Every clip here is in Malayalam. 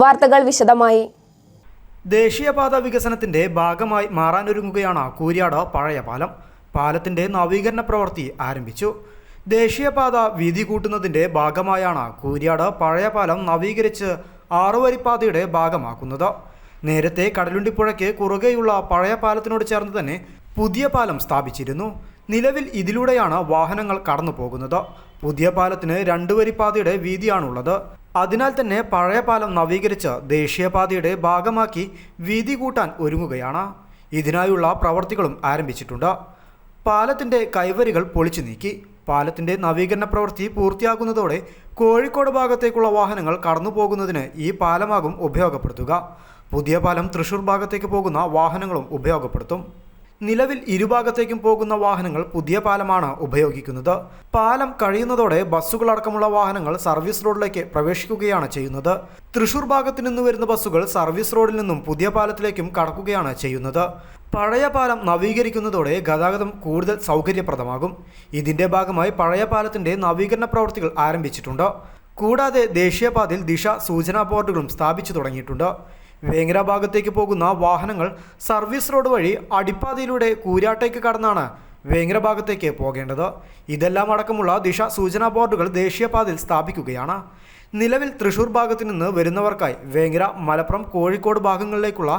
വാർത്തകൾ വിശദമായി. ദേശീയപാത വികസനത്തിന്റെ ഭാഗമായി മാറാനൊരുങ്ങുകയാണ് കൂരിയാട് പഴയ പാലം. പാലത്തിന്റെ നവീകരണ പ്രവൃത്തി ആരംഭിച്ചു. ദേശീയപാത വീതി കൂട്ടുന്നതിന്റെ ഭാഗമായാണ് കൂരിയാട് പഴയ പാലം നവീകരിച്ച് ആറുവരിപ്പാതയുടെ ഭാഗമാക്കുന്നത്. നേരത്തെ കടലുണ്ടിപ്പുഴയ്ക്ക് കുറുകെയുള്ള പഴയ പാലത്തിനോട് ചേർന്ന് തന്നെ പുതിയ പാലം സ്ഥാപിച്ചിരുന്നു. നിലവിൽ ഇതിലൂടെയാണ് വാഹനങ്ങൾ കടന്നു പോകുന്നത് പുതിയ പാലത്തിന് രണ്ടുവരിപ്പാതയുടെ വീതിയാണുള്ളത്. അതിനാൽ തന്നെ പഴയ പാലം നവീകരിച്ച് ദേശീയപാതയുടെ ഭാഗമാക്കി വീതി കൂട്ടാൻ ഒരുങ്ങുകയാണ്. ഇതിനായുള്ള പ്രവർത്തികളും ആരംഭിച്ചിട്ടുണ്ട്. പാലത്തിന്റെ കൈവരികൾ പൊളിച്ചു നീക്കി. പാലത്തിന്റെ നവീകരണ പ്രവൃത്തി പൂർത്തിയാകുന്നതോടെ കോഴിക്കോട് ഭാഗത്തേക്കുള്ള വാഹനങ്ങൾ കടന്നു പോകുന്നതിന് ഈ പാലമാകും ഉപയോഗപ്പെടുത്തുക. പുതിയ പാലം തൃശൂർ ഭാഗത്തേക്ക് പോകുന്ന വാഹനങ്ങളും ഉപയോഗപ്പെടുത്തും. നിലവിൽ ഇരുഭാഗത്തേക്കും പോകുന്ന വാഹനങ്ങൾ പുതിയ പാലമാണ് ഉപയോഗിക്കുന്നത്. പാലം കഴിയുന്നതോടെ ബസ്സുകളടക്കമുള്ള വാഹനങ്ങൾ സർവീസ് റോഡിലേക്ക് പ്രവേശിക്കുകയാണ് ചെയ്യുന്നത്. തൃശൂർ ഭാഗത്തു നിന്ന് വരുന്ന ബസ്സുകൾ സർവീസ് റോഡിൽ നിന്നും പുതിയ പാലത്തിലേക്കും കടക്കുകയാണ് ചെയ്യുന്നത്. പഴയ പാലം നവീകരിക്കുന്നതോടെ ഗതാഗതം കൂടുതൽ സൗകര്യപ്രദമാകും. ഇതിന്റെ ഭാഗമായി പഴയ പാലത്തിന്റെ നവീകരണ പ്രവൃത്തികൾ ആരംഭിച്ചിട്ടുണ്ട്. കൂടാതെ ദേശീയപാതയിൽ ദിശ സൂചനാ ബോർഡുകളും സ്ഥാപിച്ചു തുടങ്ങിയിട്ടുണ്ട്. വേങ്ങര ഭാഗത്തേക്ക് പോകുന്ന വാഹനങ്ങൾ സർവീസ് റോഡ് വഴി അടിപ്പാതയിലൂടെ കൂരാട്ടേക്ക് കടന്നാണ് വേങ്ങര ഭാഗത്തേക്ക് പോകേണ്ടത്. ഇതെല്ലാം അടക്കമുള്ള ദിശ സൂചനാ ബോർഡുകൾ ദേശീയപാതയിൽ സ്ഥാപിക്കുകയാണ്. നിലവിൽ തൃശൂർ ഭാഗത്തു നിന്ന് വരുന്നവർക്കായി വേങ്ങര മലപ്പുറം കോഴിക്കോട് ഭാഗങ്ങളിലേക്കുള്ള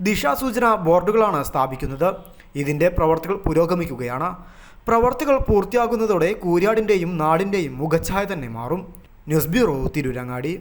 ദിശാസൂചന ബോർഡുകളാണ് സ്ഥാപിക്കുന്നത്. ഇതിന്റെ പ്രവർത്തികൾ പുരോഗമിക്കുകയാണ്. പ്രവർത്തികൾ പൂർത്തിയാകുന്നതോടെ കൂരിയാടിന്റെയും നാടിന്റെയും മുഖച്ഛായ തന്നെ മാറും. News bureau Tirurangadi.